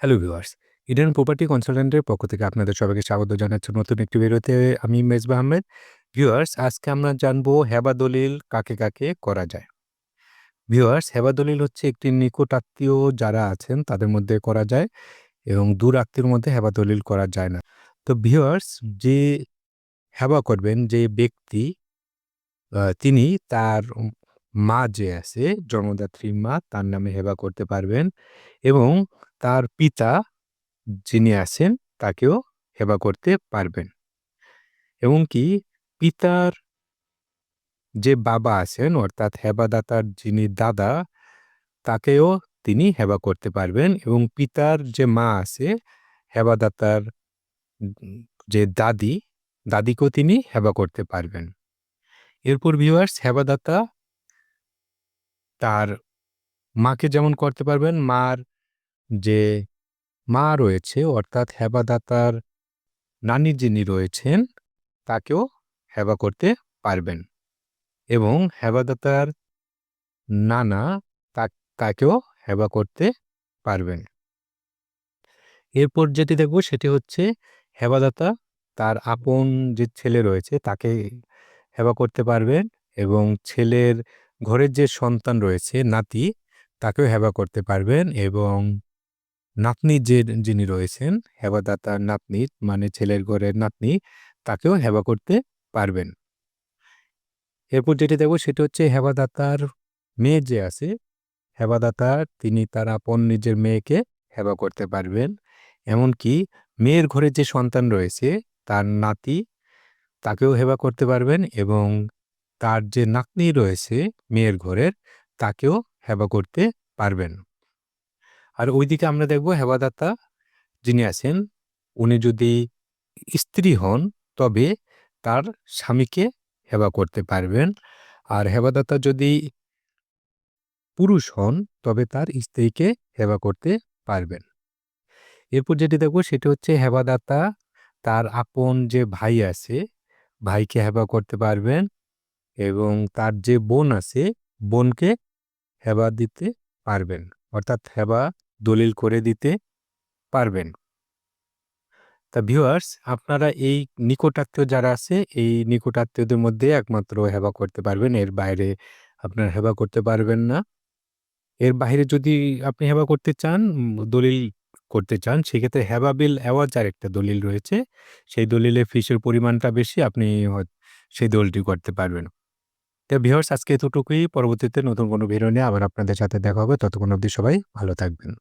Hello viewers Eden property কনসালটেন্টের পক্ষ থেকে আপনাদের সবাইকে স্বাগত জানাচ্ছি নতুন একটি ভিডিওতে। আমি মেজবা আহমেদ। ভিউয়ার্স আজকে আমরা জানব হেবা দলিল কাকে কাকে করা যায়। ভিউয়ার্স হেবা দলিল হচ্ছে একটি নিকট আত্মীয় যারা আছেন, তাদের মধ্যে করা যায় এবং দূর আত্মীয়র মধ্যে হেবা দলিল করা যায় না। তো ভিউয়ার্স যে হেবা করবেন, যে ব্যক্তি তিনি তার মা যে আছে, জন্মদাত্রী মা, তার নামে হেবা করতে পারবেন এবং তার পিতা যিনি আছেন, তাকেও হেবা করতে পারবেন। এবং কি পিতার যে বাবা আছেন, অর্থাৎ হেবাদাতার যিনি দাদা, তাকেও তিনি হেবা করতে পারবেন এবং পিতার যে মা আছে হেবাদাতার যে দাদি, দাদিকেও তিনি হেবা করতে পারবেন। এরপর ভিউয়ার্স হেবাদাতা তার মাকে যেমন করতে পারবেন, মার যে মা রয়েছে, অর্থাৎ হেবাদাতার নানি যিনি রয়েছেন, তাকেও হেবা করতে পারবেন। এবং হেবাদাতার নানা তাকেও হেবা করতে পারবেন। এরপর যেটি দেখব সেটি হচ্ছে হেবাদাতা তার আপন যে ছেলে রয়েছে, তাকে হেবা করতে পারবেন এবং ছেলের ঘরের যে সন্তান রয়েছে, নাতি, তাকেও হেবা করতে পারবেন এবং নাতনি যে যিনি রয়েছেন, হেবাদাতার নাতনি মানে ছেলের ঘরের নাতনি, তাকেও হেবা করতে পারবেন। এরপর যেটি দেখব সেটি হচ্ছে হেবাদাতার মেয়ে যে আছে, হেবাদাতা তিনি তার আপন নিজের মেয়েকে হেবা করতে পারবেন। এমনকি মেয়ের ঘরে যে সন্তান রয়েছে, তার নাতি, তাকেও হেবা করতে পারবেন এবং তার যে নাতনি রয়েছে মেয়ের ঘরের, তাকেও হেবা করতে পারবেন। আর ওইদিকে আমরা দেখব হেবাদাতা যিনি আছেন, উনি যদি স্ত্রী হন, তবে তার স্বামীকে হেবা করতে পারবেন। আর হেবাদাতা যদি পুরুষ হন, তবে তার স্ত্রীকে হেবা করতে পারবেন। এরপর যেটি দেখব, সেটি হচ্ছে হেবাদাতা তার আপন যে ভাই আছে, ভাইকে হেবা করতে পারবেন এবং তার যে বোন আছে, বোনকে হেবা দিতে পারবেন। অর্থাৎ হেবা দলিল করে দিতে পারবেন। তা ভিউয়ার্স আপনারা এই নিকটাত্মীয় যারা আছে, এই নিকটাত্মীয়দের মধ্যে একমাত্র হেবা করতে পারবেন। এর বাইরে আপনার হেবা করতে পারবেন না। এর বাইরে যদি আপনি হেবা করতে চান, দলিল করতে চান, সেক্ষেত্রে হেবা বিল অ্যাওয়াজ আর একটা দলিল রয়েছে। সেই দলিলে ফিসের পরিমাণটা বেশি, আপনি সেই দলিলটি করতে পারবেন। তো ভিউয়ার্স আজকে এতটুকুই। পরবর্তীতে নতুন কোনো ভিডিও নিয়ে আবার আপনাদের সাথে দেখা হবে। ততক্ষণ অবধি সবাই ভালো থাকবেন।